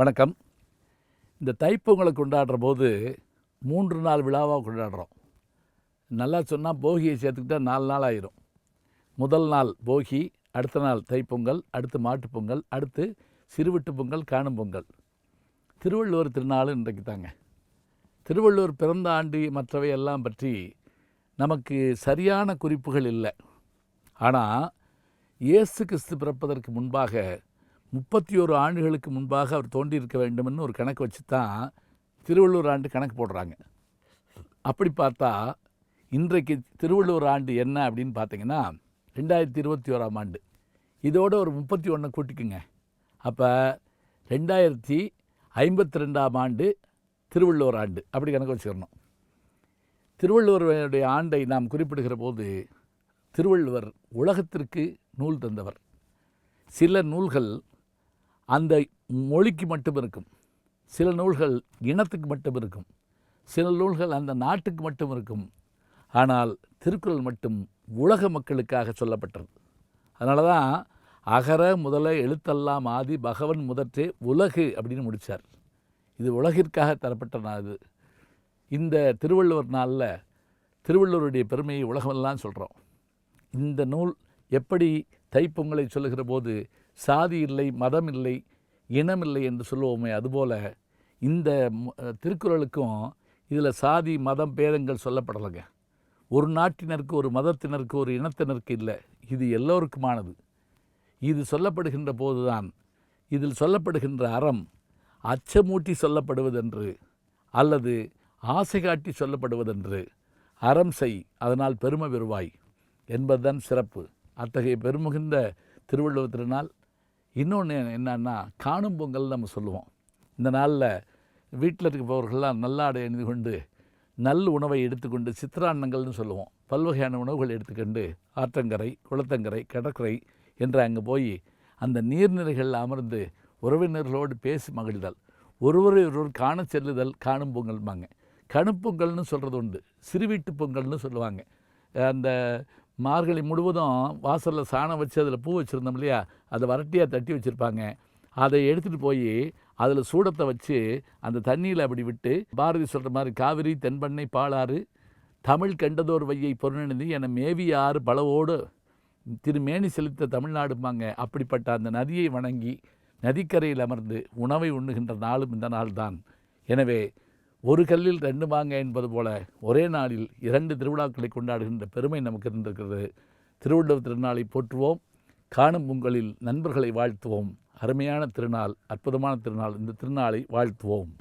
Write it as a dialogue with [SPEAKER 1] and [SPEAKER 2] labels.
[SPEAKER 1] வணக்கம் இந்த தைப்பொங்கலை கொண்டாடுற போது மூன்று நாள் விழாவாக கொண்டாடுறோம் நல்லா சொன்னால் போகியை சேர்த்துக்கிட்டா நாலு நாள் ஆயிரும் முதல் நாள் போகி அடுத்த நாள் தைப்பொங்கல் அடுத்து மாட்டுப்பொங்கல் அடுத்து சிறுவிட்டு பொங்கல் காணும் பொங்கல் திருவள்ளுவர் திருநாள் இன்றைக்கு தாங்க திருவள்ளுவர் பிறந்த ஆண்டு மற்றவை எல்லாம் பற்றி நமக்கு சரியான குறிப்புகள் இல்லை ஆனால் இயேசு கிறிஸ்து பிறப்பதற்கு முன்பாக முப்பத்தி ஓரு ஆண்டுகளுக்கு முன்பாக அவர் தோண்டியிருக்க வேண்டும்னு ஒரு கணக்கு வச்சு தான் திருவள்ளூர் ஆண்டு கணக்கு போடுறாங்க அப்படி பார்த்தா இன்றைக்கு திருவள்ளூர் ஆண்டு என்ன அப்படின்னு பார்த்தீங்கன்னா ரெண்டாயிரத்தி இருபத்தி ஓராம் ஆண்டு இதோடு ஒரு முப்பத்தி ஒன்றை கூட்டிக்குங்க அப்போ ரெண்டாயிரத்தி ஐம்பத்தி ரெண்டாம் ஆண்டு திருவள்ளுவர் ஆண்டு அப்படி கணக்கு வச்சுக்கணும் திருவள்ளுவருடைய ஆண்டை நாம் குறிப்பிடுகிற போது திருவள்ளுவர் உலகத்திற்கு நூல் தந்தவர் சில நூல்கள் அந்த மொழிக்கு மட்டும் இருக்கும் சில நூல்கள் இனத்துக்கு மட்டும் இருக்கும் சில நூல்கள் அந்த நாட்டுக்கு மட்டும் இருக்கும் ஆனால் திருக்குறள் மட்டும் உலக மக்களுக்காக சொல்லப்பட்டது அதனால தான் அகர முதல எழுத்தெல்லாம் ஆதி பகவன் முதற்றே உலகு அப்படின்னு முடித்தார் இது உலகிற்காக தரப்பட்ட நாள் இது இந்த திருவள்ளுவர் நாளில் திருவள்ளுவருடைய பெருமையை உலகமெல்லாம் சொல்கிறோம் இந்த நூல் எப்படி தைப்பொங்கலை சொல்லுகிற போது சாதி இல்லை மதம் இல்லை இனம் இல்லை என்று சொல்லுவோமே அதுபோல் இந்த திருக்குறளுக்கும் இதில் சாதி மதம் பேதங்கள் சொல்லப்படலைங்க ஒரு நாட்டினருக்கு ஒரு மதத்தினருக்கு ஒரு இனத்தினருக்கு இல்லை இது எல்லோருக்குமானது இது சொல்லப்படுகின்ற போதுதான் இதில் சொல்லப்படுகின்ற அறம் அச்சமூட்டி சொல்லப்படுவதென்று அல்லது ஆசை காட்டி சொல்லப்படுவதென்று அறம் செய் அதனால் பெருமை பெறுவாய் என்பதுதான் சிறப்பு அத்தகைய பெருமிகுந்த திருவள்ளுவர் திருநாள் இன்னொன்று என்னன்னா காணும் பொங்கல் நம்ம சொல்லுவோம் இந்த நாளில் வீட்டில் இருக்க போவர்கள்லாம் நல்லாடை அணிந்து கொண்டு நல் உணவை எடுத்துக்கொண்டு சித்திராண்ணங்கள்னு சொல்லுவோம் பல்வகையான உணவுகள் எடுத்துக்கொண்டு ஆற்றங்கரை குளத்தங்கரை கடற்கரை என்று அங்கே போய் அந்த நீர்நிலைகளில் அமர்ந்து உறவினர்களோடு பேசி மகிழ்தல் ஒருவரை ஒருவர் காண செல்லுதல் காணும் பொங்கல்பாங்க கணுப்பொங்கல்னு சொல்கிறது உண்டு சிறுவீட்டு பொங்கல்னு சொல்லுவாங்க அந்த மார்கழி முழுவதும் வாசலில் சாணம் வச்சு அதில் பூ வச்சுருந்தோம் இல்லையா அதை வரட்டியாக தட்டி வச்சுருப்பாங்க அதை எடுத்துகிட்டு போய் அதில் சூடத்தை வச்சு அந்த தண்ணியில் அப்படி விட்டு பாரதி சொல்கிற மாதிரி காவிரி தென்பண்ணை பாலாறு தமிழ் கண்டதோர் வையை பொருணிந்து என ஆறு பலவோடு திருமேனி செலுத்த தமிழ்நாடுமாங்க அப்படிப்பட்ட அந்த நதியை வணங்கி நதிக்கரையில் அமர்ந்து உணவை உண்ணுகின்ற நாளும் இந்த நாள்தான் எனவே ஒரு கல்லில் ரெண்டு மாங்க என்பது போல ஒரே நாளில் இரண்டு திருவிழாக்களை கொண்டாடுகின்ற பெருமை நமக்கு இருந்திருக்கிறது திருவள்ளுவர் திருநாளை போற்றுவோம் காணும் உங்களில் நண்பர்களை வாழ்த்துவோம் அருமையான திருநாள் அற்புதமான திருநாள் இந்த திருநாளை வாழ்த்துவோம்